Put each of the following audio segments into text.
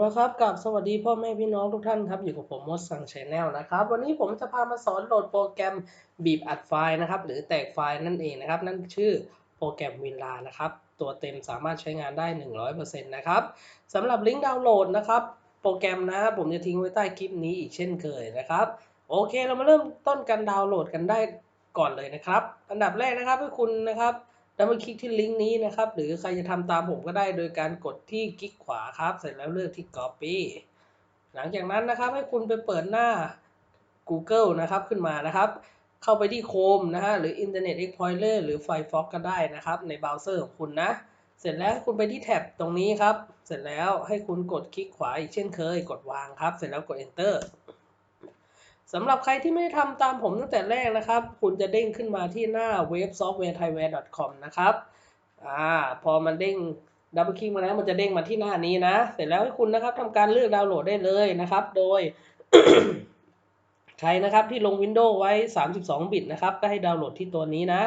แล้วครับกับสวัสดีพ่อแม่พี่น้องทุกท่านครับอยู่กับผมมดสังชแนลนะครับวันนี้ผมจะพามาสอนโหลดโปรแกรมบีบอัดไฟล์นะครับ หรือแตกไฟล์นั่นเองนะครับ นั่นชื่อโปรแกรมวินลานะครับ ตัวเต็มสามารถใช้งานได้ 100%นะครับสำหรับลิงก์ดาวน์โหลดนะครับ โปรแกรมนะครับผมจะทิ้งไว้ใต้คลิปนี้อีกเช่นเคยนะครับ โอเคเรามาเริ่มต้นการดาวน์โหลดกันได้ก่อนเลยนะครับ อันดับแรกนะครับให้คุณนะครับ ดับเบิลคลิกที่ลิงก์นี้นะครับ หรือใครจะทำตามผมก็ได้โดยการกดที่คลิกขวาครับ เสร็จแล้วเลือกที่ Copy หลังจากนั้นนะครับให้คุณไปเปิดหน้า Google นะครับขึ้นมานะครับ เข้าไปที่ Chrome นะฮะหรือ Internet Explorer หรือ Firefox ก็ได้นะครับ ในเบราว์เซอร์ของคุณนะ เสร็จแล้วคุณไปที่แท็บตรงนี้ครับ เสร็จแล้วให้คุณกดคลิกขวาอีกเช่นเคย กดวางครับ เสร็จแล้วกด Enter สำหรับใครที่ไม่ได้ทำตามผมตั้งแต่แรกนะครับ คุณจะเด้งขึ้นมาที่หน้า websoftwarethaiware.com นะครับอ่าพอมันเด้งดับเบิลคลิกมาแล้วมันจะเด้งมาที่หน้านี้นะ เสร็จแล้วให้คุณนะครับทำการเลือกดาวน์โหลดได้เลยนะครับ โดย ใครนะครับที่ลง Windows ไว้ 32 บิตนะครับ ก็ให้ดาวน์โหลดที่ตัวนี้นะ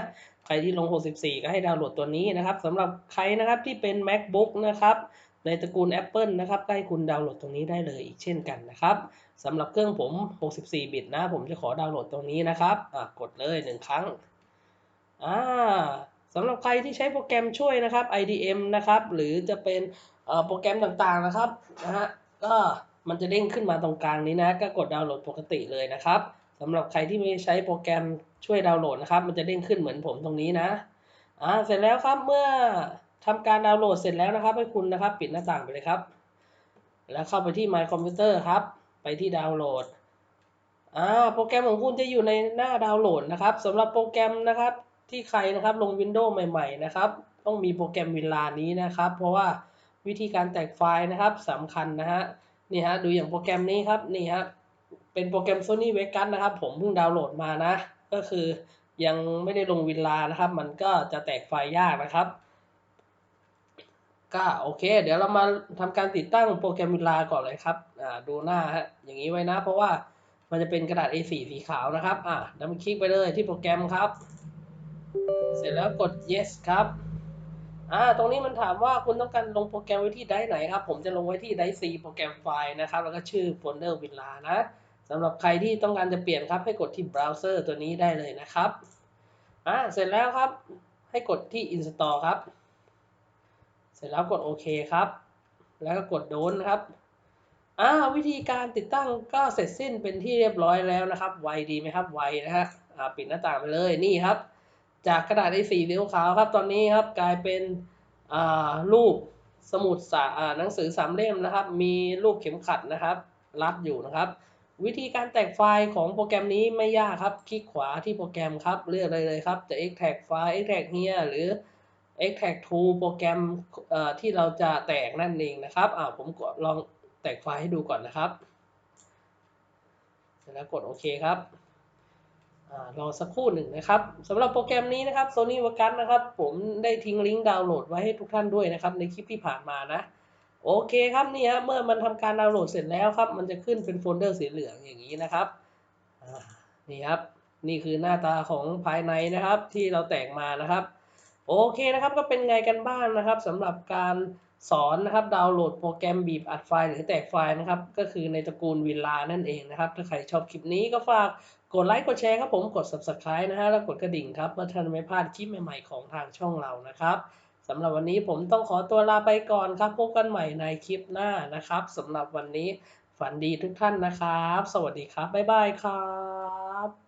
ใครที่ลง 64 ก็ให้ดาวน์โหลดตัวนี้นะครับสำหรับใครนะครับที่เป็น MacBook นะครับในตระกูล Apple นะครับก็ให้คุณดาวน์โหลดตรงนี้ได้เลยอีกเช่นกันนะครับ สำหรับเครื่องผม 64 บิตนะ ผมจะขอดาวน์โหลดตรงนี้นะครับอะกดเลย 1 ครั้งอ่าสำหรับใครที่ใช้โปรแกรมช่วยนะครับ IDM นะครับ หรือจะเป็นโปรแกรมต่างๆนะครับนะฮะก็มันจะเด้งขึ้นมาตรงกลางนี้นะ ก็กดดาวน์โหลดปกติเลยนะครับสำหรับใครที่ไม่ใช้โปรแกรมช่วยดาวน์โหลดนะครับ มันจะเด้งขึ้นเหมือนผมตรงนี้นะอ่าเสร็จแล้วครับเมื่อทำการดาวน์โหลดเสร็จแล้วนะครับ ให้คุณนะครับ ปิดหน้าต่างไปเลยครับ แล้วเข้าไปที่ My Computer ครับ ไปที่ดาวน์โหลดอ่าโปรแกรมของคุณจะอยู่ในหน้าดาวน์โหลดนะครับสำหรับโปรแกรมนะครับที่ใครนะครับลง Windows ใหม่ๆนะครับ ต้องมีโปรแกรมวินลานี้นะครับ เพราะว่าวิธีการแตกไฟล์นะครับสำคัญนะฮะนี่ฮะดูอย่างโปรแกรมนี้ครับนี่ฮะเป็นโปรแกรม Sony Vegas นะครับ ผมเพิ่งดาวน์โหลดมานะ ก็คือยังไม่ได้ลงวินลานะครับ มันก็จะแตกไฟล์ยากนะครับ ก็โอเค เดี๋ยวเรามาทำการติดตั้งโปรแกรมวิลาก่อนเลยครับอ่าดูหน้าฮะอย่างนี้ไว้นะ เพราะว่ามันจะเป็นกระดาษ A4 สีขาวนะครับอ่าดับคลิกไปเลยที่โปรแกรมครับ เสร็จแล้วกด yes ครับอ่าตรงนี้มันถามว่าคุณต้องการลงโปรแกรมไว้ที่ไดร์ไหนครับ ผมจะลงไว้ที่ไดร์ C โปรแกรมไฟล์นะครับ แล้วก็ชื่อโฟลเดอร์วินลานะสำหรับใครที่ต้องการจะเปลี่ยนครับ ให้กดที่เบราว์เซอร์ตัวนี้ได้เลยนะครับอ่าเสร็จแล้วครับให้กดที่ install ครับ เสร็จแล้วกดโอเคครับ แล้วก็กดโดนครับอ่าวิธีการติดตั้งก็เสร็จสิ้นเป็นที่เรียบร้อยแล้วนะครับ ไวดีไหมครับ ไวนะฮะอ่าปิดหน้าต่างไปเลยนี่ครับ จากกระดาษ A4 สีขาวครับตอนนี้ครับกลายเป็นรูปสมุดสาหนังสือสามเล่มนะครับ มีรูปเข็มขัดนะครับ รัดอยู่นะครับ วิธีการแตกไฟล์ของโปรแกรมนี้ไม่ยากครับ คลิกขวาที่โปรแกรมครับ เลือกเลยเลยครับจะ extract ไฟล์ extract here หรือ extract to โปรแกรมที่เราจะแตกนั่นเองนะครับอ่าผมกดลองแตกไฟล์ให้ดูก่อนนะครับแล้วกดโอเคครับรอสักครู่หนึ่งนะครับสำหรับโปรแกรมนี้นะครับ Sony Vegas นะครับ ผมได้ทิ้งลิงก์ดาวน์โหลดไว้ให้ทุกท่านด้วยนะครับ ในคลิปที่ผ่านมานะ โอเคครับนี่ฮะเมื่อมันทำการดาวน์โหลดเสร็จแล้วครับ มันจะขึ้นเป็นโฟลเดอร์สีเหลืองอย่างนี้นะครับนี่ครับ นี่คือหน้าตาของภายในนะครับ ที่เราแต่งมานะครับ โอเคนะครับก็เป็นไงกันบ้างนะครับสำหรับการสอนนะครับดาวน์โหลดโปรแกรมบีบอัดไฟล์หรือแตกไฟล์นะครับ ก็คือในตระกูลวินลานั่นเองนะครับ ถ้าใครชอบคลิปนี้ก็ฝากกดไลค์กดแชร์ครับผมกด subscribe นะฮะแล้วกดกระดิ่งครับเพื่อท่านไม่พลาดคลิปใหม่ๆของทางช่องเรานะครับสำหรับวันนี้ผมต้องขอตัวลาไปก่อนครับพบกันใหม่ในคลิปหน้านะครับสำหรับวันนี้ฝันดีทุกท่านนะครับ สวัสดีครับบ๊ายบายครับ